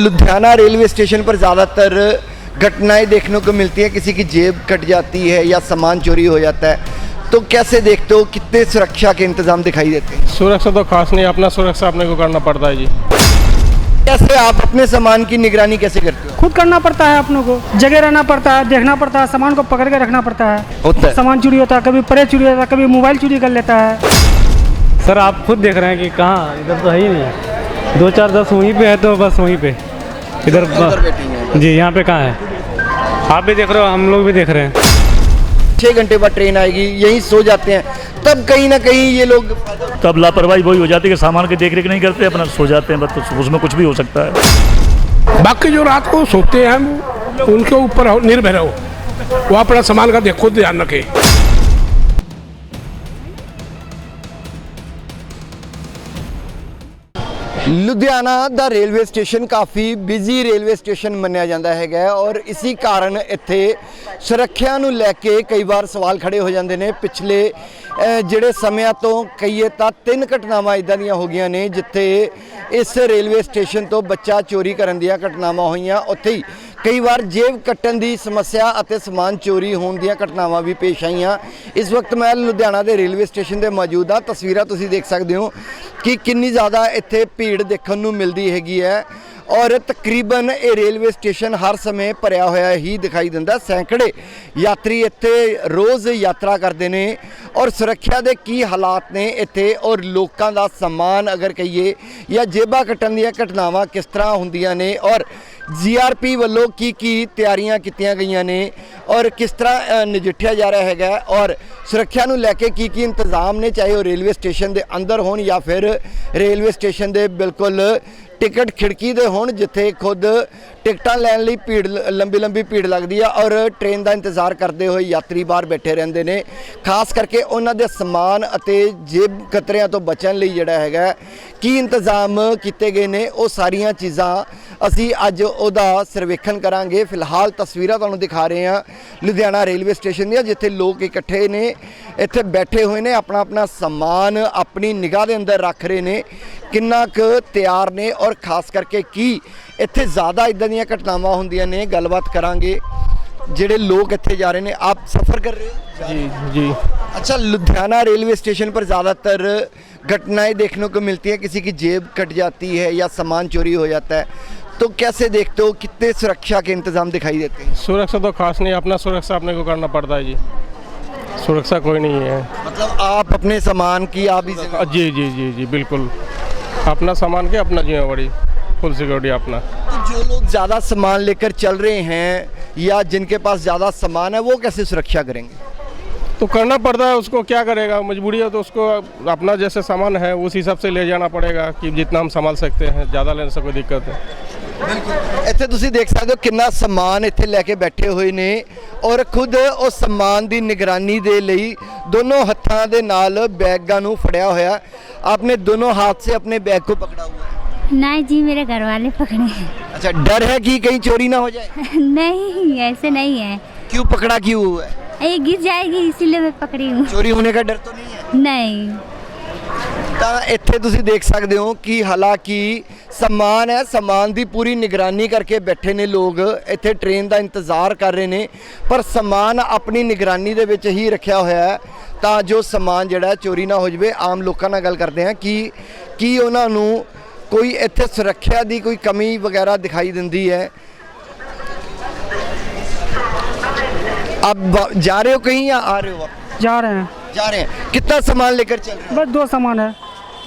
Ludhiana railway station पर ज़्यादातर घटनाएँ देखने को मिलती हैं। किसी की जेब कट जाती है या सामान चोरी हो जाता है। तो कैसे देखते हो? कितने सुरक्षा के इंतज़ाम दिखाई देते हैं? सुरक्षा तो खास नहीं अपना सुरक्षा अपने को करना पड़ता है जी। कैसे आप अपने सामान की निगरानी कैसे करते हो? खुद करना पड़ता है अपनों को। जगह रहना पड़ता है देखना पड़ता है सामान को पकड़ के रखना पड़ता है। होता है। सामान चोरी होता है कभी परे चोरी होता है कभी मोबाइल चोरी कर लेता है। सर आप खुद देख रहे हैं कि कहाँ? इधर तो है ही नहीं। है दो चार दस वहीं पे है तो बस वहीं पे। इधर हैं जी यहाँ पे कहाँ है? आप भी देख रहे हो हम लोग भी देख रहे हैं। छः घंटे बाद ट्रेन आएगी यहीं सो जाते हैं। तब कहीं ना कहीं ये लोग तब लापरवाही वही हो जाती है कि सामान की देख रेख नहीं करते अपना सो जाते हैं बस तो उसमें कुछ भी हो सकता है। बाकी जो रात को सोते हैं वो उनके ऊपर हो- निर्भर हो वो अपना सामान का देखो ध्यान रखें। ਲੁਧਿਆਣਾ ਦਾ ਰੇਲਵੇ ਸਟੇਸ਼ਨ ਕਾਫੀ ਬਿਜ਼ੀ ਰੇਲਵੇ ਸਟੇਸ਼ਨ ਮੰਨਿਆ ਜਾਂਦਾ ਹੈਗਾ ਔਰ ਇਸੇ ਕਾਰਨ ਇੱਥੇ ਸੁਰੱਖਿਆ ਨੂੰ ਲੈ ਕੇ ਕਈ ਵਾਰ ਸਵਾਲ ਖੜੇ ਹੋ ਜਾਂਦੇ ਨੇ। ਪਿਛਲੇ ਜਿਹੜੇ ਸਮਿਆਂ ਤੋਂ ਕਹੀਏ ਤਾਂ ਤਿੰਨ ਘਟਨਾਵਾਂ ਇਦਾਂ ਦੀਆਂ ਹੋ ਗਈਆਂ ਨੇ ਜਿੱਥੇ ਇਸ ਰੇਲਵੇ ਸਟੇਸ਼ਨ ਤੋਂ ਬੱਚਾ ਚੋਰੀ ਕਰਨ ਦੀਆਂ ਘਟਨਾਵਾਂ ਹੋਈਆਂ। ਉੱਥੇ ਹੀ ਕਈ ਵਾਰ ਜੇਬ ਕੱਟਣ ਦੀ ਸਮੱਸਿਆ ਅਤੇ ਸਮਾਨ ਚੋਰੀ ਹੋਣ ਦੀਆਂ ਘਟਨਾਵਾਂ ਵੀ ਪੇਸ਼ ਆਈਆਂ। ਇਸ ਵਕਤ ਮੈਂ ਲੁਧਿਆਣਾ ਦੇ ਰੇਲਵੇ ਸਟੇਸ਼ਨ ਤੇ ਮੌਜੂਦ ਹਾਂ। ਤਸਵੀਰਾਂ ਤੁਸੀਂ ਦੇਖ ਸਕਦੇ ਹੋ ਕਿ ਕਿੰਨੀ ਜ਼ਿਆਦਾ ਇੱਥੇ ਭੀੜ ਦੇਖਣ ਨੂੰ ਮਿਲਦੀ ਹੈਗੀ ਹੈ। ਔਰ ਤਕਰੀਬਨ ਇਹ ਰੇਲਵੇ ਸਟੇਸ਼ਨ ਹਰ ਸਮੇਂ ਭਰਿਆ ਹੋਇਆ ਹੀ ਦਿਖਾਈ ਦਿੰਦਾ। ਸੈਂਕੜੇ ਯਾਤਰੀ ਇੱਥੇ ਰੋਜ਼ ਯਾਤਰਾ ਕਰਦੇ ਨੇ ਔਰ ਸੁਰੱਖਿਆ ਦੇ ਕੀ ਹਾਲਾਤ ਨੇ ਇੱਥੇ ਔਰ ਲੋਕਾਂ ਦਾ ਸਮਾਨ ਅਗਰ ਕਹੀਏ ਜਾਂ ਜੇਬਾਂ ਕੱਟਣ ਦੀਆਂ ਘਟਨਾਵਾਂ ਕਿਸ ਤਰ੍ਹਾਂ ਹੁੰਦੀਆਂ ਨੇ ਔਰ ਜੀਆਰਪੀ ਵੱਲੋਂ ਕੀ ਕੀ ਤਿਆਰੀਆਂ ਕੀਤੀਆਂ ਗਈਆਂ ਨੇ ਔਰ ਕਿਸ ਤਰ੍ਹਾਂ ਨਜਿੱਠਿਆ ਜਾ ਰਿਹਾ ਹੈਗਾ ਔਰ ਸੁਰੱਖਿਆ ਨੂੰ ਲੈ ਕੇ ਕੀ ਕੀ ਇੰਤਜ਼ਾਮ ਨੇ, ਚਾਹੇ ਉਹ ਰੇਲਵੇ ਸਟੇਸ਼ਨ ਦੇ ਅੰਦਰ ਹੋਣ ਜਾਂ ਫਿਰ ਰੇਲਵੇ ਸਟੇਸ਼ਨ ਦੇ ਬਿਲਕੁਲ ਟਿਕਟ ਖਿੜਕੀ ਦੇ ਹੋਣ, ਜਿੱਥੇ ਖੁਦ ਟਿਕਟਾਂ ਲੈਣ ਲਈ ਭੀੜ ਲੰਬੀ ਲੰਬੀ ਭੀੜ ਲੱਗਦੀ ਆ ਔਰ ਟ੍ਰੇਨ ਦਾ ਇੰਤਜ਼ਾਰ ਕਰਦੇ ਹੋਏ ਯਾਤਰੀ ਬਾਹਰ ਬੈਠੇ ਰਹਿੰਦੇ ਨੇ। ਖਾਸ ਕਰਕੇ ਉਹਨਾਂ ਦੇ ਸਮਾਨ ਅਤੇ ਜੇਬ ਖਤਰਿਆਂ ਤੋਂ ਬਚਣ ਲਈ ਜਿਹੜਾ ਹੈਗਾ, ਕੀ ਇੰਤਜ਼ਾਮ ਕੀਤੇ ਗਏ ਨੇ, ਉਹ ਸਾਰੀਆਂ ਚੀਜ਼ਾਂ ਅਸੀਂ ਅੱਜ ਉਹਦਾ ਸਰਵੇਖਣ ਕਰਾਂਗੇ। ਫਿਲਹਾਲ ਤਸਵੀਰਾਂ ਤੁਹਾਨੂੰ ਦਿਖਾ ਰਹੇ ਹਾਂ ਲੁਧਿਆਣਾ ਰੇਲਵੇ ਸਟੇਸ਼ਨ ਦੀਆਂ, ਜਿੱਥੇ ਲੋਕ ਇਕੱਠੇ ਨੇ, ਇੱਥੇ ਬੈਠੇ ਹੋਏ ਨੇ ਆਪਣਾ ਆਪਣਾ ਸਮਾਨ ਆਪਣੀ ਨਿਗਾਹ ਦੇ ਅੰਦਰ ਰੱਖ ਰਹੇ ਨੇ। ਕਿੰਨਾ ਕੁ ਤਿਆਰ ਨੇ ਔਰ ਖਾਸ ਕਰਕੇ ਕੀ ਇੱਥੇ ਜ਼ਿਆਦਾ ਇਦਾਂ ਦੀਆਂ ਘਟਨਾਵਾਂ ਹੁੰਦੀਆਂ ਨੇ ਗੱਲਬਾਤ ਕਰਾਂਗੇ ਜਿਹੜੇ ਲੋਕ ਇੱਥੇ ਜਾ ਰਹੇ ਨੇ ਆਪ ਸਫ਼ਰ ਕਰ ਰਹੇ ਹੋ जी जी अच्छा लुधियाना रेलवे स्टेशन पर ज़्यादातर घटनाएं देखने को मिलती हैं किसी की जेब कट जाती है या सामान चोरी हो जाता है तो कैसे देखते हो कितने सुरक्षा के इंतजाम दिखाई देते हैं सुरक्षा तो खास नहीं अपना सुरक्षा अपने को करना पड़ता है जी सुरक्षा कोई नहीं है मतलब आप अपने सामान की आप ही अ, जी जी जी जी बिल्कुल अपना सामान के अपना जिम्मेवारी फुल सिक्योरिटी अपना तो जो लोग ज़्यादा सामान लेकर चल रहे हैं या जिनके पास ज़्यादा सामान है वो कैसे सुरक्षा करेंगे तो करना पड़ता है उसको क्या करेगा मजबूरी है तो उसको अपना जैसे सामान है उस हिसाब से ले जाना पड़ेगा कि जितना हम संभाल सकते हैं ज़्यादा लेने से कोई दिक्कत है ਇੱਥੇ ਤੁਸੀਂ ਦੇਖ ਸਕਦੇ ਹੋ ਕਿੰਨਾ ਸਮਾਨ ਇੱਥੇ ਲੈ ਕੇ ਬੈਠੇ ਹੋਏ ਨੇ ਔਰ ਖੁਦ ਉਸ ਸਮਾਨ ਦੀ ਨਿਗਰਾਨੀ ਦੇ ਲਈ ਦੋਨੋਂ ਹੱਥਾਂ ਦੇ ਨਾਲ ਬੈਗਾਂ ਨੂੰ ਫੜਿਆ ਹੋਇਆ आपने दोनों हाथ से अपने बैग को पकड़ा हुआ है नहीं जी मेरे घर वाले पकड़े हैं। अच्छा डर है कि कहीं चोरी ना हो जाए नहीं ऐसे नहीं है क्यों पकड़ा क्यों हुआ है ये गिर जाएगी इसीलिए मैं पकड़ी हूँ ਚੋਰੀ ਹੋਣੇ ਦਾ ਡਰ ਤਾਂ ਨਹੀਂ ਹੈ नहीं ਤਾਂ ਇੱਥੇ ਤੁਸੀਂ ਦੇਖ ਸਕਦੇ ਹੋ ਕਿ ਹਾਲਾਂਕਿ ਸਮਾਨ ਹੈ ਸਮਾਨ ਦੀ ਪੂਰੀ ਨਿਗਰਾਨੀ ਕਰਕੇ ਬੈਠੇ ਨੇ ਲੋਕ ਇੱਥੇ ਟ੍ਰੇਨ ਦਾ ਇੰਤਜ਼ਾਰ ਕਰ ਰਹੇ ਨੇ ਪਰ ਸਮਾਨ ਆਪਣੀ ਨਿਗਰਾਨੀ ਦੇ ਵਿੱਚ ਹੀ ਰੱਖਿਆ ਹੋਇਆ ਹੈ ਤਾਂ ਜੋ ਸਮਾਨ ਜਿਹੜਾ ਹੈ ਚੋਰੀ ਨਾ ਹੋ ਜਾਵੇ ਆਮ ਲੋਕਾਂ ਨਾਲ ਗੱਲ ਕਰਦੇ ਹਾਂ ਕਿ ਕੀ ਉਹਨਾਂ ਨੂੰ ਕੋਈ ਇੱਥੇ ਸੁਰੱਖਿਆ ਦੀ ਕੋਈ ਕਮੀ ਵਗੈਰਾ ਦਿਖਾਈ ਦਿੰਦੀ ਹੈ आप जा रहे हो कहीं या आ रहे हो आप? जा रहे हैं। जा रहे हैं। कितना सामान लेकर चल रहे हो? बस दो सामान है।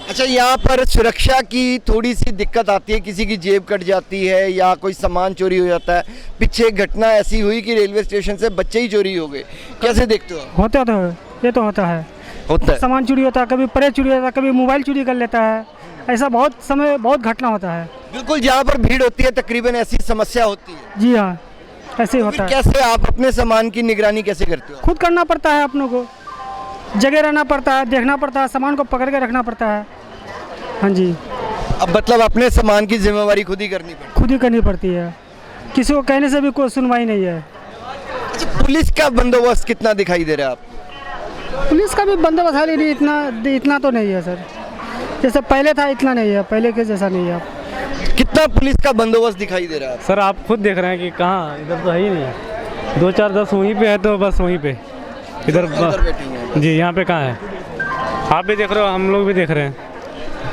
अच्छा यहाँ पर सुरक्षा की थोड़ी सी दिक्कत आती है किसी की जेब कट जाती है या कोई सामान चोरी हो जाता है। पीछे एक घटना ऐसी हुई कि रेलवे स्टेशन से बच्चे ही चोरी हो गए। कैसे देखते हो होता तो है ये तो होता है। होता है। सामान चोरी होता है कभी परे चोरी होता है कभी मोबाइल चोरी कर लेता है। ऐसा बहुत समय बहुत घटना होता है। बिल्कुल जहाँ पर भीड़ होती है तकरीबन ऐसी समस्या होती है। जी हाँ। ऐसे ही होता है। कैसे आप अपने सामान की निगरानी कैसे करते हो? खुद करना पड़ता है अपनों को। जगह रहना पड़ता है देखना पड़ता है सामान को पकड़ के रखना पड़ता है। हाँ जी। अब मतलब अपने सामान की जिम्मेवारी खुद ही करनी पड़ती खुद ही करनी पड़ती है। किसी को कहने से भी कोई सुनवाई नहीं है। अच्छा पुलिस का बंदोबस्त कितना दिखाई दे रहा है आप पुलिस का भी बंदोबस्त है लेकिन इतना इतना तो नहीं है सर। जैसे पहले था इतना नहीं है। पहले के जैसा नहीं है अब। कितना पुलिस का बंदोबस्त दिखाई दे रहा है सर आप खुद देख रहे हैं कि कहाँ इधर तो है ही नहीं है दो चार दस वहीं पे है तो बस वहीं पे इधर अंदर बैठी हैं जी यहाँ पे कहाँ है आप भी देख रहे हो हम लोग भी देख रहे हैं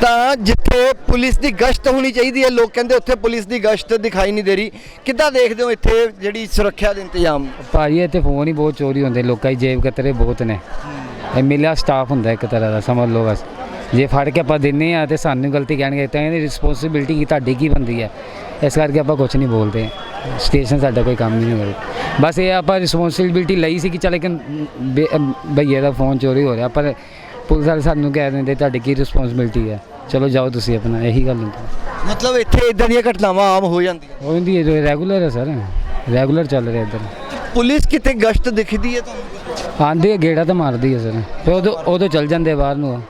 ਤਾਂ ਜਿੱਥੇ ਪੁਲਿਸ ਦੀ ਗਸ਼ਤ ਹੋਣੀ ਚਾਹੀਦੀ ਹੈ ਲੋਕ ਕਹਿੰਦੇ ਉੱਥੇ ਪੁਲਿਸ ਦੀ ਗਸ਼ਤ ਦਿਖਾਈ ਨਹੀਂ ਦੇ ਰਹੀ ਕਿੱਦਾਂ ਦੇਖਦੇ ਹੋ ਇੱਥੇ ਜਿਹੜੀ ਸੁਰੱਖਿਆ ਦੇ ਇੰਤਜ਼ਾਮ ਭਾਜੀ ਇੱਥੇ ਫੋਨ ਹੀ ਬਹੁਤ ਚੋਰੀ ਹੁੰਦੇ ਲੋਕਾਂ ਦੀ ਜੇਬ ਕਤਰੇ ਬਹੁਤ ਨੇ ਇਹ ਮਿਲਿਆ ਸਟਾਫ ਹੁੰਦਾ ਇੱਕ ਤਰ੍ਹਾਂ ਦਾ ਸਮਝ ਲਓ ਬਸ ਜੇ ਫੜ ਕੇ ਆਪਾਂ ਦਿੰਨੇ ਆ ਤੇ ਸਾਨੂੰ ਗਲਤੀ ਕਹਿਣਗੇ ਤਾਂ ਇਹਦੀ ਰਿਸਪੌਂਸਿਬਿਲਟੀ ਤੁਹਾਡੀ ਕੀ ਬੰਦੀ ਹੈ? ਇਸ ਕਰਕੇ ਆਪਾਂ ਕੁਝ ਨਹੀਂ ਬੋਲਦੇ। ਸਟੇਸ਼ਨ ਸਾਡਾ ਕੋਈ ਕੰਮ ਨਹੀਂ ਹੋਵੇ ਬਸ ਇਹ ਆਪਾਂ ਰਿਸਪੌਂਸਿਬਿਲਟੀ ਲਈ ਸੀ ਕਿ ਚੱਲ ਲੇਕਿਨ ਭਈਏ ਦਾ ਫੋਨ ਚੋਰੀ ਹੋ ਰਿਹਾ। ਪਰ ਪੁਲਿਸ ਵਾਲੇ ਸਾਨੂੰ ਕਹਿ ਦਿੰਦੇ ਤੁਹਾਡੀ ਕੀ ਰਿਸਪੌਂਸਿਬਿਲਟੀ ਹੈ? ਚਲੋ ਜਾਓ ਤੁਸੀਂ ਆਪਣਾ ਇਹੀ ਗੱਲ ਹੁੰਦੀ। ਮਤਲਬ ਇੱਥੇ ਇਦਾਂ ਦੀਆਂ ਘਟਨਾਵਾਂ ਆਮ ਹੋ ਜਾਂਦੀਆਂ? ਹੋ ਜਾਂਦੀ ਹੈ ਰੈਗੂਲਰ ਹੈ ਸਰ। ਰੈਗੂਲਰ ਚੱਲ ਰਿਹਾ ਇੱਧਰ। ਪੁਲਿਸ ਕਿਤੇ ਗਸ਼ਤ ਦਿਖਦੀ ਹੈ ਤੁਹਾਨੂੰ? ਆਂਦੇ ਗੇੜਾ ਤਾਂ ਮਾਰਦੀ ਹੈ ਸਰ। ਫਿਰ ਉਦੋਂ ਉਦੋਂ ਚੱਲ ਜਾਂਦੇ ਬਾਹਰ ਨੂੰ।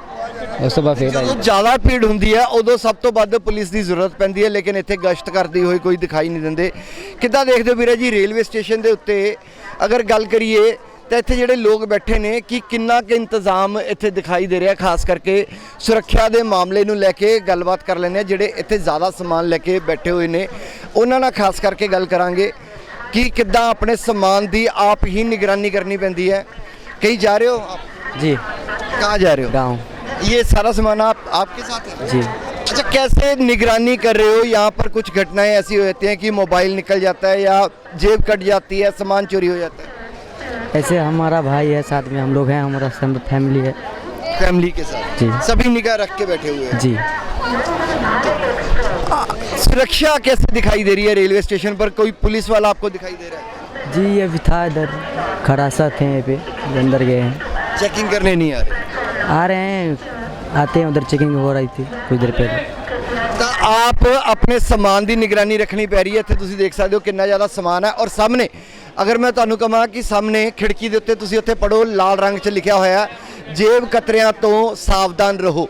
ਉਸ ਤੋਂ ਬਾਅਦ ਫੇਰ ਆਈ ਜਦੋਂ ਜ਼ਿਆਦਾ ਭੀੜ ਹੁੰਦੀ ਹੈ ਉਦੋਂ ਸਭ ਤੋਂ ਵੱਧ ਪੁਲਿਸ ਦੀ ਜ਼ਰੂਰਤ ਪੈਂਦੀ ਹੈ ਲੇਕਿਨ ਇੱਥੇ ਗਸ਼ਤ ਕਰਦੀ ਹੋਈ ਕੋਈ ਦਿਖਾਈ ਨਹੀਂ ਦਿੰਦੇ। ਕਿੱਦਾਂ ਦੇਖਦੇ ਹੋ ਵੀਰਾ ਜੀ ਰੇਲਵੇ ਸਟੇਸ਼ਨ ਦੇ ਉੱਤੇ ਅਗਰ ਗੱਲ ਕਰੀਏ ਤਾਂ ਇੱਥੇ ਜਿਹੜੇ ਲੋਕ ਬੈਠੇ ਨੇ ਕਿ ਕਿੰਨਾ ਕੁ ਇੰਤਜ਼ਾਮ ਇੱਥੇ ਦਿਖਾਈ ਦੇ ਰਿਹਾ ਖਾਸ ਕਰਕੇ ਸੁਰੱਖਿਆ ਦੇ ਮਾਮਲੇ ਨੂੰ ਲੈ ਕੇ ਗੱਲਬਾਤ ਕਰ ਲੈਂਦੇ ਆ ਜਿਹੜੇ ਇੱਥੇ ਜ਼ਿਆਦਾ ਸਮਾਨ ਲੈ ਕੇ ਬੈਠੇ ਹੋਏ ਨੇ। ਉਹਨਾਂ ਨਾਲ ਖਾਸ ਕਰਕੇ ਗੱਲ ਕਰਾਂਗੇ ਕਿ ਕਿੱਦਾਂ ਆਪਣੇ ਸਮਾਨ ਦੀ ਆਪ ਹੀ ਨਿਗਰਾਨੀ ਕਰਨੀ ਪੈਂਦੀ ਹੈ। ਕਈ ਜਾ ਰਹੇ ਹੋ? ਜੀ। ਕਹਾਂ ਜਾ ਰਹੇ ਹੋ? गाँव ये सारा सामान आप आपके साथ है? जी। अच्छा कैसे निगरानी कर रहे हो? यहाँ पर कुछ घटनाएँ ऐसी होती हैं कि मोबाइल निकल जाता है या जेब कट जाती है सामान चोरी हो जाता है? ऐसे हमारा भाई है साथ में हम लोग हैं हमारा फैमिली है। फैमिली के साथ? जी। सभी निगाह रख के बैठे हुए हैं? जी। सुरक्षा कैसे दिखाई दे रही है रेलवे स्टेशन पर? कोई पुलिस वाला आपको दिखाई दे रहा है? जी ये भी था इधर खड़ा सा थे यहाँ पे अंदर गए हैं। चेकिंग करने नहीं आ रहे? आ रहे हैं आते हैं उधर चेकिंग हो रही थी कुछ देर पहले ਤਾਂ ਆਪ ਆਪਣੇ ਸਮਾਨ ਦੀ ਨਿਗਰਾਨੀ ਰੱਖਣੀ ਪੈ ਰਹੀ ਹੈ ਇੱਥੇ ਤੁਸੀਂ ਦੇਖ ਸਕਦੇ ਹੋ ਕਿੰਨਾ ਜ਼ਿਆਦਾ ਸਮਾਨ ਹੈ ਔਰ ਸਾਹਮਣੇ ਅਗਰ ਮੈਂ ਤੁਹਾਨੂੰ ਕਹਾਂ ਕਿ ਸਾਹਮਣੇ ਖਿੜਕੀ ਦੇ ਉੱਤੇ ਤੁਸੀਂ ਉੱਥੇ ਪੜੋ ਲਾਲ ਰੰਗ 'ਚ ਲਿਖਿਆ ਹੋਇਆ ਹੈ ਜੇਬ ਕਤਰਿਆਂ ਤੋਂ ਸਾਵਧਾਨ ਰਹੋ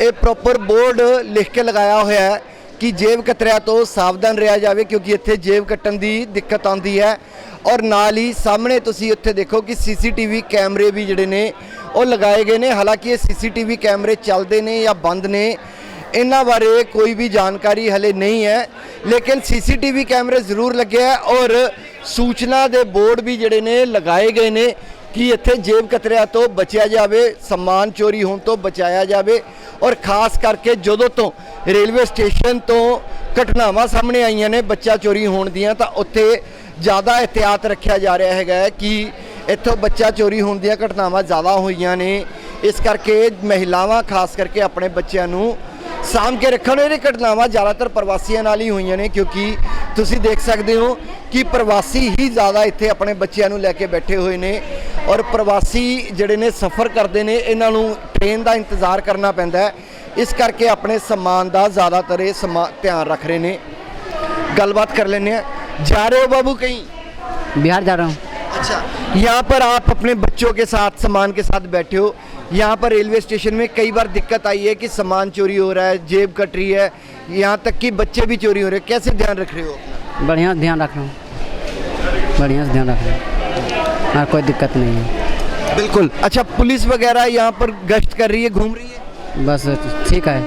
ਇਹ ਪ੍ਰੋਪਰ ਬੋਰਡ ਲਿਖ ਕੇ ਲਗਾਇਆ ਹੋਇਆ ਹੈ ਕਿ ਜੇਬ ਕਤਰਿਆਂ ਤੋਂ ਸਾਵਧਾਨ ਰਿਹਾ ਜਾਵੇ, ਕਿਉਂਕਿ ਇੱਥੇ ਜੇਬ ਕੱਟਣ ਦੀ ਦਿੱਕਤ ਆਉਂਦੀ ਹੈ। ਔਰ ਨਾਲ ਹੀ ਸਾਹਮਣੇ ਤੁਸੀਂ ਉੱਥੇ ਦੇਖੋ ਕਿ ਸੀਸੀਟੀਵੀ ਕੈਮਰੇ ਵੀ ਜਿਹੜੇ ਨੇ, ਉਹ ਲਗਾਏ ਗਏ ਨੇ। ਹਾਲਾਂਕਿ ਇਹ ਸੀਸੀਟੀਵੀ ਕੈਮਰੇ ਚੱਲਦੇ ਨੇ ਜਾਂ ਬੰਦ ਨੇ, ਇਹਨਾਂ ਬਾਰੇ ਕੋਈ ਵੀ ਜਾਣਕਾਰੀ ਹਲੇ ਨਹੀਂ ਹੈ। ਲੇਕਿਨ ਸੀਸੀਟੀਵੀ ਕੈਮਰੇ ਜ਼ਰੂਰ ਲੱਗੇ ਹੈ ਔਰ ਸੂਚਨਾ ਦੇ ਬੋਰਡ ਵੀ ਜਿਹੜੇ ਨੇ ਲਗਾਏ ਗਏ ਨੇ। ਕਿ ਇੱਥੇ ਜੇਬ ਕਤਰਿਆਂ ਤੋਂ ਬਚਿਆ ਜਾਵੇ, ਸਮਾਨ ਚੋਰੀ ਹੋਣ ਤੋਂ ਬਚਾਇਆ ਜਾਵੇ ਔਰ ਖਾਸ ਕਰਕੇ ਜਦੋਂ ਤੋਂ ਰੇਲਵੇ ਸਟੇਸ਼ਨ ਤੋਂ ਘਟਨਾਵਾਂ ਸਾਹਮਣੇ ਆਈਆਂ ਨੇ ਬੱਚਾ ਚੋਰੀ ਹੋਣ ਦੀਆਂ, ਤਾਂ ਉੱਥੇ ਜ਼ਿਆਦਾ ਇhtiyat ਰੱਖਿਆ ਜਾ ਰਿਹਾ ਹੈਗਾ ਕਿ ਇੱਥੋਂ ਬੱਚਾ ਚੋਰੀ ਹੋਣ ਦੀਆਂ ਘਟਨਾਵਾਂ ਜ਼ਿਆਦਾ ਹੋਈਆਂ ਨੇ। ਇਸ ਕਰਕੇ ਮਹਿਲਾਵਾਂ, ਖਾਸ ਕਰਕੇ ਆਪਣੇ ਬੱਚਿਆਂ ਨੂੰ ਸਾਂਭ ਕੇ ਰੱਖਣ ਇਹ ਘਟਨਾਵਾਂ ਜ਼ਿਆਦਾਤਰ ਪ੍ਰਵਾਸੀਆਂ ਨਾਲ ਹੀ ਹੋਈਆਂ ਨੇ, ਕਿਉਂਕਿ ਤੁਸੀਂ ਦੇਖ ਸਕਦੇ ਹੋ ਕਿ ਪ੍ਰਵਾਸੀ ਹੀ ਜ਼ਿਆਦਾ ਇੱਥੇ ਆਪਣੇ ਬੱਚਿਆਂ ਨੂੰ ਲੈ ਕੇ ਬੈਠੇ ਹੋਏ ਨੇ। ਔਰ ਪ੍ਰਵਾਸੀ ਜਿਹੜੇ ਨੇ ਸਫ਼ਰ ਕਰਦੇ ਨੇ ਇਹਨਾਂ ਨੂੰ ਟ੍ਰੇਨ ਦਾ ਇੰਤਜ਼ਾਰ ਕਰਨਾ ਪੈਂਦਾ ਹੈ ਇਸ ਕਰਕੇ ਆਪਣੇ ਸਮਾਨ ਦਾ ਜ਼ਿਆਦਾਤਰ ਇਹ ਧਿਆਨ ਰੱਖ ਰਹੇ ਨੇ ਗੱਲਬਾत कर लेने हैं जा रहे हो बाबू कहीं बिहार जा रहा हूँ अच्छा यहाँ पर आप अपने बच्चों के साथ सामान के साथ बैठे हो यहाँ पर रेलवे स्टेशन में कई बार दिक्कत आई है कि सामान चोरी हो रहा है जेब कट रही है यहाँ तक कि बच्चे भी चोरी हो रहे हैं कैसे ध्यान रख रहे हो अपना बढ़िया ध्यान रख रहा हूँ बढ़िया से ध्यान रख रहा हूँ हाँ कोई दिक्कत नहीं है बिल्कुल अच्छा पुलिस वगैरह यहाँ पर गश्त कर रही है घूम रही है बस ठीक है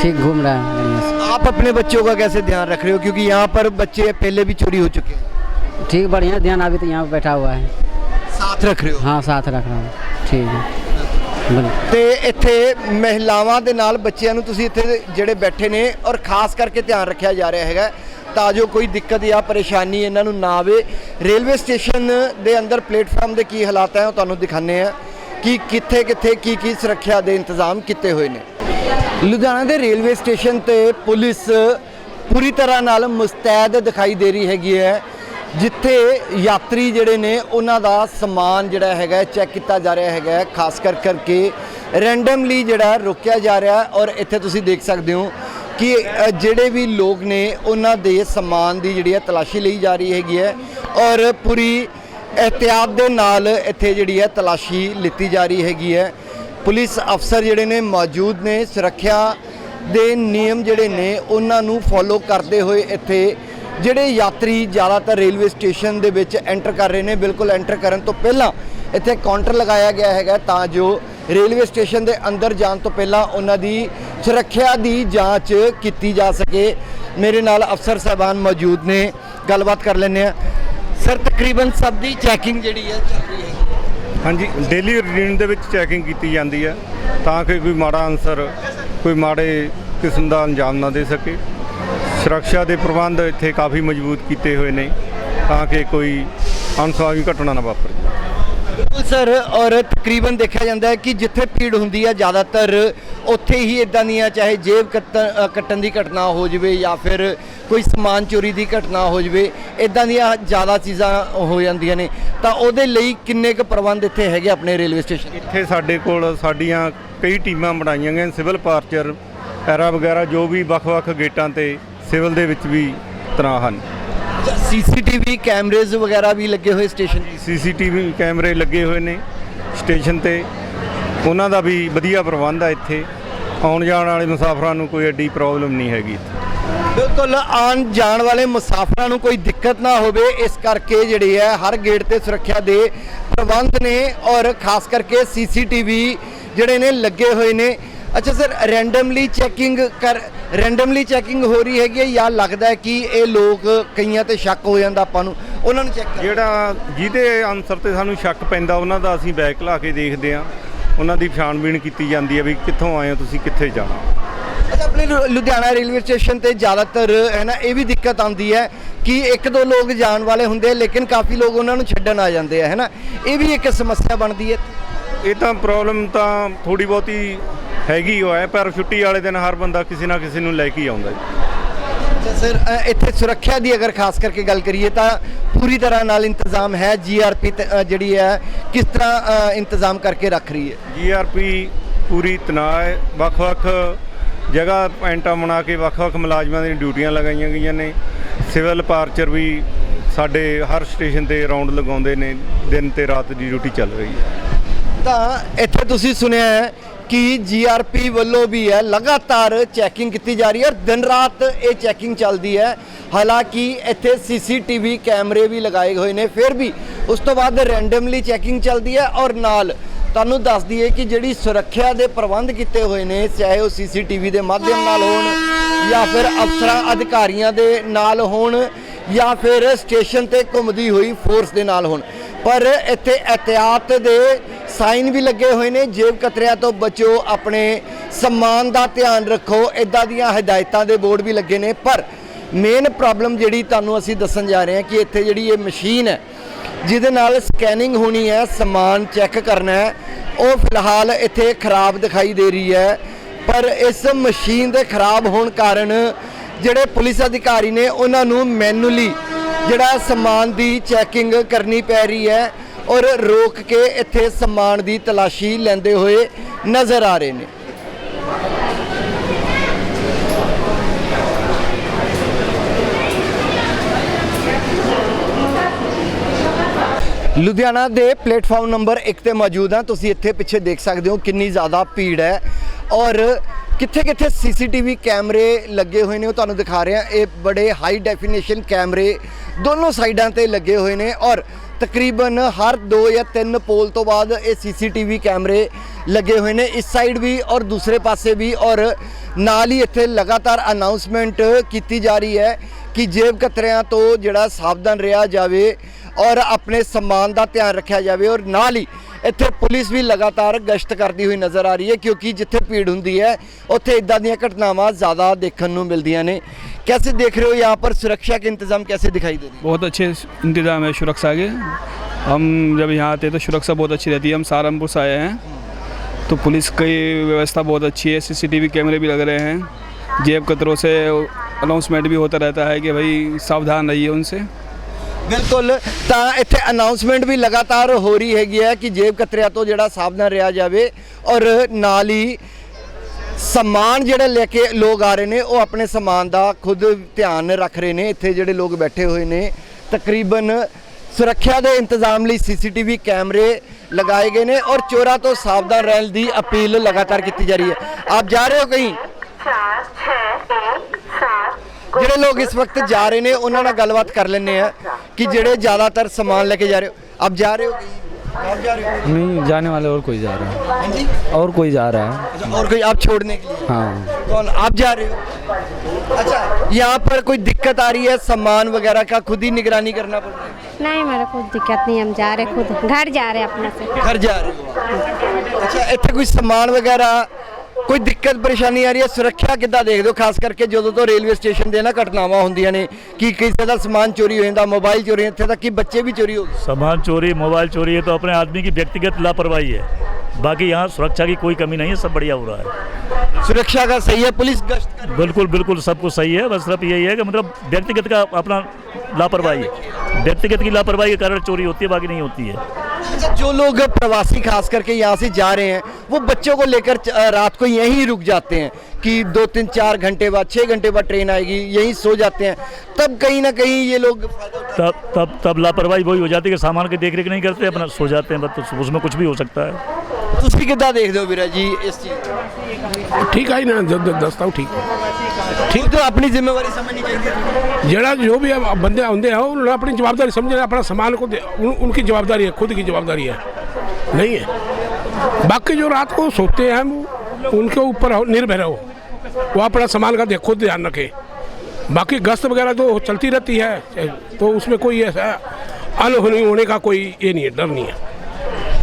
ठीक घूम रहा है बढ़िया से आप अपने बच्चों का कैसे ध्यान रख रहे हो क्योंकि यहाँ पर बच्चे पहले भी चोरी हो चुके हैं ठीक बढ़िया ध्यान अभी तो यहाँ पे बैठा हुआ है साथ रख रहे हो हाँ साथ रख रहा हूँ ठीक है बिल्कुल ਤੇ ਇੱਥੇ ਮਹਿਲਾਵਾਂ ਦੇ ਨਾਲ ਬੱਚਿਆਂ ਨੂੰ ਤੁਸੀਂ ਇੱਥੇ ਜਿਹੜੇ ਬੈਠੇ ਨੇ ਔਰ ਖਾਸ ਕਰਕੇ ਧਿਆਨ ਰੱਖਿਆ ਜਾ ਰਿਹਾ ਹੈਗਾ ਤਾਂ ਜੋ ਕੋਈ ਦਿੱਕਤ ਜਾਂ ਪਰੇਸ਼ਾਨੀ ਇਹਨਾਂ ਨੂੰ ਨਾ ਆਵੇ। ਰੇਲਵੇ ਸਟੇਸ਼ਨ ਦੇ ਅੰਦਰ ਪਲੇਟਫਾਰਮ ਦੇ ਕੀ ਹਾਲਾਤ ਹੈ ਉਹ ਤੁਹਾਨੂੰ ਦਿਖਾਣੇ ਆ ਕਿ ਕਿੱਥੇ ਕਿੱਥੇ ਕੀ ਕੀ ਸੁਰੱਖਿਆ ਦੇ ਇੰਤਜ਼ਾਮ ਕੀਤੇ ਹੋਏ ਨੇ। ਲੁਧਿਆਣਾ ਦੇ ਰੇਲਵੇ ਸਟੇਸ਼ਨ ਤੇ ਪੁਲਿਸ ਪੂਰੀ ਤਰ੍ਹਾਂ ਨਾਲ ਮੁਸਤੈਦ ਦਿਖਾਈ ਦੇ ਰਹੀ ਹੈਗੀ ਹੈ। ਜਿੱਥੇ ਯਾਤਰੀ ਜਿਹੜੇ ਨੇ, ਉਹਨਾਂ ਦਾ ਸਮਾਨ ਜਿਹੜਾ ਹੈਗਾ ਚੈੱਕ ਕੀਤਾ ਜਾ ਰਿਹਾ ਹੈਗਾ ਖਾਸ ਕਰ ਕਰਕੇ ਰੈਂਡਮਲੀ ਜਿਹੜਾ ਰੋਕਿਆ ਜਾ ਰਿਹਾ ਔਰ ਇੱਥੇ ਤੁਸੀਂ ਦੇਖ ਸਕਦੇ ਹੋ ਕਿ ਜਿਹੜੇ ਵੀ ਲੋਕ ਨੇ, ਉਹਨਾਂ ਦੇ ਸਮਾਨ ਦੀ ਜਿਹੜੀ ਹੈ ਤਲਾਸ਼ੀ ਲਈ ਜਾ ਰਹੀ ਹੈਗੀ ਹੈ ਔਰ ਪੂਰੀ ਇhtiyat ਦੇ ਨਾਲ ਇੱਥੇ ਜਿਹੜੀ ਹੈ ਤਲਾਸ਼ੀ ਲਿੱਤੀ ਜਾ ਰਹੀ ਹੈਗੀ ਹੈ। ਪੁਲਿਸ ਅਫਸਰ ਜਿਹੜੇ ਨੇ ਮੌਜੂਦ ਨੇ, ਸੁਰੱਖਿਆ ਦੇ ਨਿਯਮ ਜਿਹੜੇ ਨੇ, ਉਹਨਾਂ ਨੂੰ ਫੋਲੋ ਕਰਦੇ ਹੋਏ ਇੱਥੇ ਜਿਹੜੇ ਯਾਤਰੀ ਜ਼ਿਆਦਾਤਰ ਰੇਲਵੇ ਸਟੇਸ਼ਨ ਦੇ ਵਿੱਚ ਐਂਟਰ ਕਰ ਰਹੇ ਨੇ। ਬਿਲਕੁਲ ਐਂਟਰ ਕਰਨ ਤੋਂ ਪਹਿਲਾਂ ਇੱਥੇ ਕਾਊਂਟਰ ਲਗਾਇਆ ਗਿਆ ਹੈਗਾ ਤਾਂ ਜੋ ਰੇਲਵੇ ਸਟੇਸ਼ਨ ਦੇ ਅੰਦਰ ਜਾਣ ਤੋਂ ਪਹਿਲਾਂ ਉਹਨਾਂ ਦੀ ਸੁਰੱਖਿਆ ਦੀ ਜਾਂਚ ਕੀਤੀ ਜਾ ਸਕੇ। ਮੇਰੇ ਨਾਲ ਅਫਸਰ ਸਾਹਿਬਾਨ ਮੌਜੂਦ ਨੇ। ਗੱਲਬਾਤ ਕਰ ਲੈਂਦੇ ਆ ਸਰ, ਤਕਰੀਬਨ ਸਭ ਦੀ ਚੈਕਿੰਗ ਜਿਹੜੀ ਹੈ ਚੱਲ ਰਹੀ ਹੈ। ਹਾਂਜੀ ਡੇਲੀ ਰੂਟੀਨ ਦੇ ਵਿੱਚ ਚੈਕਿੰਗ ਕੀਤੀ ਜਾਂਦੀ ਹੈ ਤਾਂ ਕਿ ਕੋਈ ਮਾੜਾ ਅਨਸਰ ਕੋਈ ਮਾੜੇ ਕਿਸਮ ਦਾ ਅੰਜਾਮ ਨਾ ਦੇ ਸਕੇ। ਸੁਰੱਖਿਆ ਦੇ ਪ੍ਰਬੰਧ ਇੱਥੇ ਕਾਫੀ ਮਜ਼ਬੂਤ ਕੀਤੇ ਹੋਏ ਨੇ ਤਾਂ ਕਿ ਕੋਈ ਅਨਸੁਖਾਵੀ ਘਟਨਾ ਨਾ ਵਾਪਰੇ ਸਰ ਔਰ ਤਕਰੀਬਨ ਦੇਖਿਆ ਜਾਂਦਾ ਹੈ ਕਿ ਜਿੱਥੇ ਭੀੜ ਹੁੰਦੀ ਹੈ ਜ਼ਿਆਦਾਤਰ ਉੱਥੇ ਹੀ ਇਦਾਂ ਦੀਆਂ ਚਾਹੇ ਜੇਬ ਕੱਟਣ ਕੱਟਣ ਦੀ ਘਟਨਾ ਹੋ ਜਵੇ ਜਾਂ ਫਿਰ ਕੋਈ ਸਮਾਨ ਚੋਰੀ ਦੀ ਘਟਨਾ ਹੋ ਜਵੇ ਇਦਾਂ ਦੀਆਂ ਜ਼ਿਆਦਾ ਚੀਜ਼ਾਂ ਹੋ ਜਾਂਦੀਆਂ ਨੇ। ਤਾਂ ਉਹਦੇ ਲਈ ਕਿੰਨੇ ਕੁ ਪ੍ਰਬੰਧ ਇੱਥੇ ਹੈਗੇ ਆਪਣੇ ਰੇਲਵੇ ਸਟੇਸ਼ਨ? ਇੱਥੇ ਸਾਡੇ ਕੋਲ ਸਾਡੀਆਂ ਕਈ ਟੀਮਾਂ ਬਣਾਈਆਂ ਗਈਆਂ ਸਿਵਲ ਪਾਰਚਰ ਐਰਾ ਵਗੈਰਾ, ਜੋ ਵੀ ਵੱਖ-ਵੱਖ ਗੇਟਾਂ ਤੇ ਸਿਵਲ ਦੇ ਵਿੱਚ ਵੀ ਤਰਾਂ ਹਨ। ਸੀਸੀਟੀਵੀ ਕੈਮਰੇਜ਼ ਵਗੈਰਾ ਵੀ ਲੱਗੇ ਹੋਏ ਸਟੇਸ਼ਨ ਸੀਸੀਟੀਵੀ ਕੈਮਰੇ ਲੱਗੇ ਹੋਏ ਨੇ ਸਟੇਸ਼ਨ ਤੇ। ਉਹਨਾਂ ਦਾ ਵੀ ਵਧੀਆ ਪ੍ਰਬੰਧ ਆ ਇੱਥੇ। ਆਉਣ ਜਾਣ ਵਾਲੇ ਮੁਸਾਫਰਾਂ ਨੂੰ ਕੋਈ ਐਡੀ ਪ੍ਰੋਬਲਮ ਨਹੀਂ ਹੈਗੀ ਬਿਲਕੁਲ ਆਉਣ ਜਾਣ ਵਾਲੇ ਮੁਸਾਫਰਾਂ ਨੂੰ ਕੋਈ ਦਿੱਕਤ ਨਾ ਹੋਵੇ ਇਸ ਕਰਕੇ ਜਿਹੜੇ ਹੈ ਹਰ ਗੇਟ ਤੇ ਸੁਰੱਖਿਆ ਦੇ ਪ੍ਰਬੰਧ ਨੇ ਔਰ ਖਾਸ ਕਰਕੇ ਸੀਸੀਟੀਵੀ ਜਿਹੜੇ ਨੇ ਲੱਗੇ ਹੋਏ ਨੇ। ਅੱਛਾ ਸਰ ਰੈਂਡਮਲੀ ਚੈਕਿੰਗ ਕਰ ਰੈਂਡਮਲੀ ਚੈਕਿੰਗ ਹੋ ਰਹੀ ਹੈਗੀ ਹੈ ਜਾਂ ਲੱਗਦਾ ਹੈ ਕਿ ਇਹ ਲੋਕ ਕਈਆਂ ਤੇ ਸ਼ੱਕ ਹੋ ਜਾਂਦਾ ਆਪਾਂ ਨੂੰ? ਉਹਨਾਂ ਨੂੰ ਚੈੱਕ ਜਿਹੜਾ ਜਿਹਦੇ ਆਨਸਰ ਤੇ ਸਾਨੂੰ ਸ਼ੱਕ ਪੈਂਦਾ ਉਹਨਾਂ ਦਾ ਅਸੀਂ ਬੈਕ ਲਾ ਕੇ ਦੇਖਦੇ ਆ ਉਹਨਾਂ ਦੀ ਛਾਣਬੀਣ ਕੀਤੀ ਜਾਂਦੀ ਹੈ ਵੀ ਕਿੱਥੋਂ ਆਏ ਹੋ ਤੁਸੀਂ ਕਿੱਥੇ ਜਾਣਾ। ਅੱਛਾ ਆਪਣੇ ਲੁ- ਲੁਧਿਆਣਾ ਰੇਲਵੇ ਸਟੇਸ਼ਨ ਤੇ ਜ਼ਿਆਦਾਤਰ ਹੈ ਨਾ ਇਹ ਵੀ ਦਿੱਕਤ ਆਉਂਦੀ ਹੈ ਕਿ ਇੱਕ ਦੋ ਲੋਕ ਜਾਣ ਵਾਲੇ ਹੁੰਦੇ ਆ ਲੇਕਿਨ ਕਾਫੀ ਲੋਕ ਉਹਨਾਂ ਨੂੰ ਛੱਡਣ ਆ ਜਾਂਦੇ ਆ ਹੈ ਨਾ? ਇਹ ਵੀ ਇੱਕ ਸਮੱਸਿਆ ਬਣਦੀ ਹੈ। ਇਹ ਤਾਂ ਪ੍ਰੋਬਲਮ ਤਾਂ ਥੋੜੀ ਬਹੁਤੀ ਹੈਗੀ ਹੋ ਹੈ ਪਰ ਛੁੱਟੀ ਵਾਲੇ ਦਿਨ ਹਰ ਬੰਦਾ ਕਿਸੇ ਨਾ ਕਿਸੇ ਨੂੰ ਲੈ ਕੇ ਆਉਂਦਾ ਜੀ। ਸਰ ਇੱਥੇ ਸੁਰੱਖਿਆ ਦੀ ਅਗਰ ਖਾਸ ਕਰਕੇ ਗੱਲ ਕਰੀਏ ਤਾਂ ਪੂਰੀ ਤਰ੍ਹਾਂ ਨਾਲ ਇੰਤਜ਼ਾਮ ਹੈ ਜੀਆਰਪੀ ਜਿਹੜੀ ਹੈ ਕਿਸ ਤਰ੍ਹਾਂ ਇੰਤਜ਼ਾਮ ਕਰਕੇ ਰੱਖ ਰਹੀ ਹੈ? ਜੀਆਰਪੀ ਪੂਰੀ ਤਣਾਅ ਹੈ ਵੱਖ-ਵੱਖ ਜਗ੍ਹਾ ਪੁਆਇੰਟਾਂ ਬਣਾ ਕੇ ਵੱਖ-ਵੱਖ ਮੁਲਾਜ਼ਮਾਂ ਦੀਆਂ ਡਿਊਟੀਆਂ ਲਗਾਈਆਂ ਗਈਆਂ ਨੇ। ਸਿਵਲ ਪਾਰਚਰ ਵੀ ਸਾਡੇ ਹਰ ਸਟੇਸ਼ਨ ਤੇ ਰਾਉਂਡ ਲਗਾਉਂਦੇ ਨੇ ਦਿਨ ਤੇ ਰਾਤ ਦੀ ਡਿਊਟੀ ਚੱਲ ਰਹੀ ਹੈ। ਤਾਂ ਇੱਥੇ ਤੁਸੀਂ ਸੁਣਿਆ ਹੈ ਕਿ ਜੀਆਰਪੀ ਵੱਲੋਂ ਵੀ ਹੈ, ਲਗਾਤਾਰ ਚੈਕਿੰਗ ਕੀਤੀ ਜਾ ਰਹੀ ਹੈ ਔਰ ਦਿਨ ਰਾਤ ਇਹ ਚੈਕਿੰਗ ਚੱਲਦੀ ਹੈ। ਹਾਲਾਂਕਿ ਇੱਥੇ ਸੀਸੀਟੀਵੀ ਕੈਮਰੇ ਵੀ ਲਗਾਏ ਹੋਏ ਨੇ, ਫਿਰ ਵੀ ਉਸ ਤੋਂ ਬਾਅਦ ਰੈਂਡਮਲੀ ਚੈਕਿੰਗ ਚੱਲਦੀ ਹੈ ਔਰ ਨਾਲ ਤੁਹਾਨੂੰ ਦੱਸ ਦਈਏ ਕਿ ਜਿਹੜੀ ਸੁਰੱਖਿਆ ਦੇ ਪ੍ਰਬੰਧ ਕੀਤੇ ਹੋਏ ਨੇ, ਚਾਹੇ ਉਹ ਸੀਸੀਟੀਵੀ ਦੇ ਮਾਧਿਅਮ ਨਾਲ ਹੋਣ ਜਾਂ ਫਿਰ ਅਫਸਰਾਂ, ਅਧਿਕਾਰੀਆਂ ਦੇ ਨਾਲ ਹੋਣ ਜਾਂ ਫਿਰ ਸਟੇਸ਼ਨ ਤੇ ਘੁੰਮਦੀ ਹੋਈ ਫੋਰਸ ਦੇ ਨਾਲ ਹੋਣ। ਪਰ ਇੱਥੇ ਇhtiyਾਤ ਦੇ ਸਾਈਨ ਵੀ ਲੱਗੇ ਹੋਏ ਨੇ। ਜੇਬ ਕਤਰਿਆਂ ਤੋਂ ਬਚੋ, ਆਪਣੇ ਸਮਾਨ ਦਾ ਧਿਆਨ ਰੱਖੋ। ਇਦਾਂ ਦੀਆਂ ਹਦਾਇਤਾਂ ਦੇ ਬੋਰਡ ਵੀ ਲੱਗੇ ਨੇ। ਪਰ ਮੇਨ ਪ੍ਰੋਬਲਮ ਜਿਹੜੀ ਤੁਹਾਨੂੰ ਅਸੀਂ ਦੱਸਣ ਜਾ ਰਹੇ ਹਾਂ ਕਿ ਇੱਥੇ ਜਿਹੜੀ ਇਹ ਮਸ਼ੀਨ ਹੈ, ਜਿਹਦੇ ਨਾਲ ਸਕੈਨਿੰਗ ਹੋਣੀ ਹੈ, ਸਮਾਨ ਚੈੱਕ ਕਰਨਾ ਹੈ, ਉਹ ਫਿਲਹਾਲ ਇੱਥੇ ਖਰਾਬ ਦਿਖਾਈ ਦੇ ਰਹੀ ਹੈ। ਪਰ ਇਸ ਮਸ਼ੀਨ ਦੇ ਖਰਾਬ ਹੋਣ ਕਾਰਨ ਜਿਹੜੇ ਪੁਲਿਸ ਅਧਿਕਾਰੀ ਨੇ, ਉਹਨਾਂ ਨੂੰ ਮੈਨੂਅਲੀ ਜਿਹੜਾ ਸਮਾਨ ਦੀ ਚੈਕਿੰਗ ਕਰਨੀ ਪੈ ਰਹੀ ਹੈ ਔਰ ਰੋਕ ਕੇ ਇੱਥੇ ਸਮਾਨ ਦੀ ਤਲਾਸ਼ੀ ਲੈਂਦੇ ਹੋਏ ਨਜ਼ਰ ਆ ਰਹੇ ਨੇ। ਲੁਧਿਆਣਾ ਦੇ ਪਲੇਟਫਾਰਮ ਨੰਬਰ 1 ਤੇ ਮੌਜੂਦ ਹਾਂ। ਤੁਸੀਂ ਇੱਥੇ ਪਿੱਛੇ ਦੇਖ ਸਕਦੇ ਹੋ ਕਿੰਨੀ ਜ਼ਿਆਦਾ ਭੀੜ ਹੈ ਔਰ ਕਿੱਥੇ ਕਿੱਥੇ ਸੀਸੀਟੀਵੀ ਕੈਮਰੇ ਲੱਗੇ ਹੋਏ ਨੇ ਉਹ ਤੁਹਾਨੂੰ ਦਿਖਾ ਰਿਹਾ। ਇਹ ਬੜੇ ਹਾਈ ਡੈਫੀਨੇਸ਼ਨ ਕੈਮਰੇ ਦੋਨੋਂ ਸਾਈਡਾਂ ਤੇ ਲੱਗੇ ਹੋਏ ਨੇ ਔਰ ਤਕਰੀਬਨ ਹਰ 2 ਜਾਂ 3 ਪੋਲ ਤੋਂ ਬਾਅਦ ਇਹ ਸੀਸੀਟੀਵੀ ਕੈਮਰੇ ਲੱਗੇ ਹੋਏ ਨੇ। ਇਸ ਸਾਈਡ ਵੀ ਔਰ ਦੂਸਰੇ ਪਾਸੇ ਵੀ ਔਰ ਨਾਲ ਹੀ ਇੱਥੇ ਲਗਾਤਾਰ ਅਨਾਉਂਸਮੈਂਟ ਕੀਤੀ ਜਾ ਰਹੀ ਹੈ ਕਿ ਜੇਬ ਕਤਰਿਆਂ ਤੋਂ ਜਿਹੜਾ ਸਾਵਧਾਨ ਰਿਹਾ ਜਾਵੇ ਔਰ ਆਪਣੇ ਸਮਾਨ ਦਾ ਧਿਆਨ ਰੱਖਿਆ ਜਾਵੇ ਔਰ ਨਾਲ ਹੀ ਇੱਥੇ ਪੁਲਿਸ ਵੀ ਲਗਾਤਾਰ ਗਸ਼ਤ ਕਰਦੀ ਹੋਈ ਨਜ਼ਰ ਆ ਰਹੀ ਹੈ ਕਿਉਂਕਿ ਜਿੱਥੇ ਭੀੜ ਹੁੰਦੀ ਹੈ ਉੱਥੇ ਇਦਾਂ ਦੀਆਂ ਘਟਨਾਵਾਂ ਜ਼ਿਆਦਾ ਦੇਖਣ ਨੂੰ ਮਿਲਦੀਆਂ ਨੇ कैसे देख रहे हो यहाँ पर सुरक्षा के इंतजाम कैसे दिखाई दे रही बहुत अच्छे इंतज़ाम है सुरक्षा के हम जब यहाँ आते हैं तो सुरक्षा बहुत अच्छी रहती है हम सहारनपुर से आए हैं तो पुलिस की व्यवस्था बहुत अच्छी है सीसीटीवी कैमरे भी लग रहे हैं जेब कतरों से अनाउंसमेंट भी होता रहता है कि भाई सावधान रहिए उनसे ਬਿਲਕੁਲ, ਤਾਂ ਇੱਥੇ ਅਨਾਉਂਸਮੈਂਟ ਵੀ ਲਗਾਤਾਰ ਹੋ ਰਹੀ ਹੈਗੀ ਹੈ ਕਿ ਜੇਬ ਕਤਰਿਆਂ ਤੋਂ ਜਿਹੜਾ ਸਾਵਧਾਨ ਰਿਹਾ ਜਾਵੇ ਔਰ ਨਾਲ ਹੀ ਸਮਾਨ ਜਿਹੜਾ ਲੈ ਕੇ ਲੋਕ ਆ ਰਹੇ ਨੇ, ਉਹ ਆਪਣੇ ਸਮਾਨ ਦਾ ਖੁਦ ਧਿਆਨ ਰੱਖ ਰਹੇ ਨੇ। ਇੱਥੇ ਜਿਹੜੇ ਲੋਕ ਬੈਠੇ ਹੋਏ ਨੇ, ਤਕਰੀਬਨ ਸੁਰੱਖਿਆ ਦੇ ਇੰਤਜ਼ਾਮ ਲਈ ਸੀਸੀਟੀਵੀ ਕੈਮਰੇ ਲਗਾਏ ਗਏ ਨੇ ਔਰ ਚੋਰਾਂ ਤੋਂ ਸਾਵਧਾਨ ਰਹਿਣ ਦੀ ਅਪੀਲ ਲਗਾਤਾਰ ਕੀਤੀ ਜਾ ਰਹੀ ਹੈ। ਆਪ ਜਾ ਰਹੇ ਹੋ ਕहीं जो लोग इस वक्त जा रहे हैं उन्होंने गलबात कर लें कि ਆ ज़्यादातर समान लेके जा रहे हो। अब जा रहे हो नहीं जाने वाले और कोई जा रहा है। हाँ और कोई जा रहा है। अच्छा, और कोई आप छोड़ने के लिए? हाँ। कौन? आप जा रहे हो? अच्छा यहाँ पर कोई दिक्कत आ रही है? सामान वगैरह का खुद ही निगरानी करना पड़ रहा है? नहीं मेरा कोई दिक्कत नहीं हम जा रहे खुद। घर जा रहे अपने से। घर जा रहे हो? अच्छा इतना कोई सामान वगैरह ਕੋਈ ਦਿੱਕਤ ਪਰੇਸ਼ਾਨੀ ਆ ਰਹੀ ਹੈ ਸੁਰੱਖਿਆ ਕਿੱਦਾਂ ਦੇਖਦੇ ਹੋ ਖਾਸ ਕਰਕੇ ਜਦੋਂ ਤੋਂ ਰੇਲਵੇ ਸਟੇਸ਼ਨ ਦੇ ਨਾ ਘਟਨਾਵਾਂ ਹੁੰਦੀਆਂ ਨੇ ਕਿ ਕਿਸੇ ਦਾ ਸਮਾਨ ਚੋਰੀ ਹੋ ਜਾਂਦਾ ਮੋਬਾਈਲ ਚੋਰੀ ਇੱਥੇ ਤੱਕ ਕਿ ਬੱਚੇ ਵੀ ਚੋਰੀ ਹੋ ਗਏ सामान चोरी मोबाइल चोरी है तो अपने आदमी की व्यक्तिगत लापरवाही है बाकी यहाँ सुरक्षा की कोई कमी नहीं है सब बढ़िया हो रहा है सुरक्षा का सही है पुलिस गश्त कर बिल्कुल बिल्कुल सब कुछ सही है बस सिर्फ यही है कि मतलब व्यक्तिगत का अपना लापरवाही है व्यक्तिगत की लापरवाही के कारण चोरी होती है बाकी नहीं होती है अच्छा जो लोग प्रवासी खास करके यहाँ से जा रहे हैं वो बच्चों को लेकर च- अ, रात को यहीं रुक जाते हैं कि दो तीन चार घंटे बाद छः घंटे बाद ट्रेन आएगी यहीं सो जाते हैं तब कहीं ना कहीं ये लोग तब तब तब लापरवाही वही हो जाती है कि सामान की देख रेख नहीं करते अपना सो जाते हैं बस तो उसमें कुछ भी हो सकता है ਤੁਸੀਂ ਕਿੱਦਾਂ ਦੇਖਦੇ ਹੋ ਵੀਰਾ ਜੀ ਇਸ ਚੀਜ਼ ਨੂੰ? ठीक है ही ना द- द- दस्ता ठीक ਠੀਕ ਤਾਂ ਆਪਣੀ ਜ਼ਿੰਮੇਵਾਰੀ ਸਮਝਣੀ ਚਾਹੀਦੀ ਹੈ जरा जो भी अब बंदे आंदे हैं उन्होंने अपनी जवाबदारी समझे अपना सामान को दे- उन, उनकी जवाबदारी है खुद की जवाबदारी है नहीं है बाकी जो रात को सोते हैं वो उनके ऊपर हो- निर्भर हो वो अपना सामान का दे- खुद ध्यान रखे बाकी गश्त वगैरह तो चलती रहती है तो उसमें कोई ऐसा अनहोनी होने का कोई ये नहीं है डर नहीं है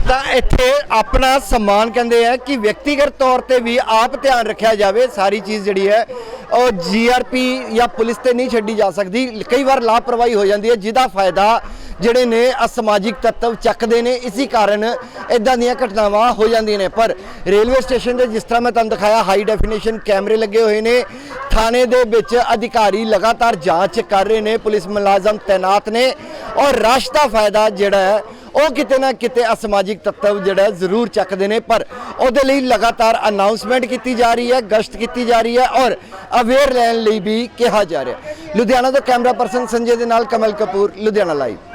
ਤਾਂ ਇੱਥੇ ਆਪਣਾ ਸਨਮਾਨ ਕਹਿੰਦੇ ਆ ਕਿ ਵਿਅਕਤੀਗਤ ਤੌਰ ਤੇ ਵੀ ਆਪ ਧਿਆਨ ਰੱਖਿਆ ਜਾਵੇ, ਸਾਰੀ ਚੀਜ਼ ਜਿਹੜੀ ਹੈ, ਉਹ ਜੀਆਰਪੀ ਜਾਂ ਪੁਲਿਸ ਤੇ ਨਹੀਂ ਛੱਡੀ ਜਾ ਸਕਦੀ। ਕਈ ਵਾਰ ਲਾਪਰਵਾਹੀ ਹੋ ਜਾਂਦੀ ਹੈ, ਜਿਹਦਾ ਫਾਇਦਾ ਜਿਹੜੇ ਨੇ ਅਸਮਾਜਿਕ ਤੱਤਵ ਚੱਕਦੇ ਨੇ, ਇਸੇ ਕਾਰਨ ਇਦਾਂ ਦੀਆਂ ਘਟਨਾਵਾਂ ਹੋ ਜਾਂਦੀਆਂ ਨੇ। ਪਰ ਰੇਲਵੇ ਸਟੇਸ਼ਨ ਦੇ ਜਿਸ ਤਰ੍ਹਾਂ ਮੈਂ ਤੁਹਾਨੂੰ ਦਿਖਾਇਆ ਹਾਈ ਡੈਫੀਨੇਸ਼ਨ ਕੈਮਰੇ ਲੱਗੇ ਹੋਏ ਨੇ। ਥਾਣੇ ਦੇ ਵਿੱਚ ਅਧਿਕਾਰੀ ਲਗਾਤਾਰ ਜਾਂਚ ਕਰ ਰਹੇ ਨੇ, ਪੁਲਿਸ ਮੁਲਾਜ਼ਮ ਤਾਇਨਾਤ ਨੇ। ਔਰ ਰਸ਼ ਦਾ ਫਾਇਦਾ ਜਿਹੜਾ ਹੈ ਉਹ ਕਿਤੇ ਨਾ ਕਿਤੇ ਅਸਮਾਜਿਕ ਤੱਤਵ ਜਿਹੜਾ ਜ਼ਰੂਰ ਚੱਕਦੇ ਨੇ, ਪਰ ਉਹਦੇ ਲਈ ਲਗਾਤਾਰ ਅਨਾਉਂਸਮੈਂਟ ਕੀਤੀ ਜਾ ਰਹੀ ਹੈ, ਗਸ਼ਤ ਕੀਤੀ ਜਾ ਰਹੀ ਹੈ ਔਰ ਅਵੇਅਰ ਲੈਣ ਲਈ ਵੀ ਕਿਹਾ ਜਾ ਰਿਹਾ ਲੁਧਿਆਣਾ ਤੋਂ ਕੈਮਰਾ ਪਰਸਨ ਸੰਜੇ ਦੇ ਨਾਲ ਕਮਲ ਕਪੂਰ, ਲੁਧਿਆਣਾ ਲਾਈਵ